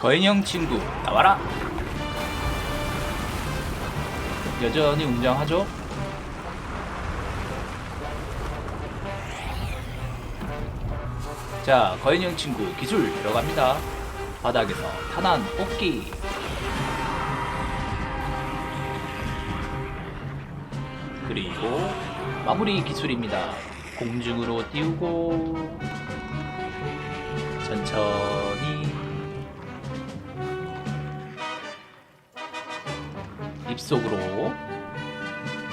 거인형 친구 나와라. 여전히 웅장하죠? 자, 거인형 친구 기술 들어갑니다. 바닥에서 탄환 뽑기. 그리고 마무리 기술입니다. 공중으로 띄우고 천천히 입속으로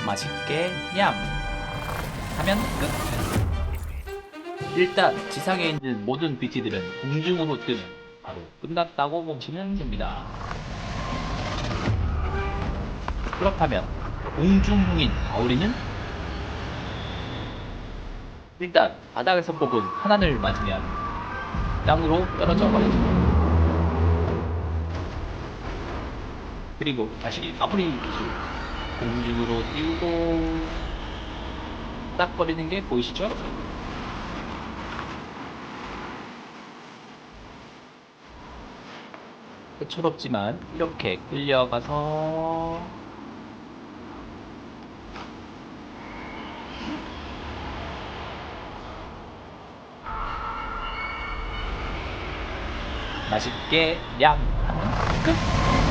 맛있게 냠 하면 끝. 일단 지상에 있는 모든 BT들은 공중으로 뜨면 바로 끝났다고 보시면 됩니다. 그렇다면 공중인 아우리는 일단 바닥에서 뽑은 하나를 맞으면 땅으로 떨어져 버립니 그리고 다시 마무리 기술 공중으로 띄우고 딱 버리는 게 보이시죠? 철없지만 이렇게 끌려가서 맛있게 양 끝!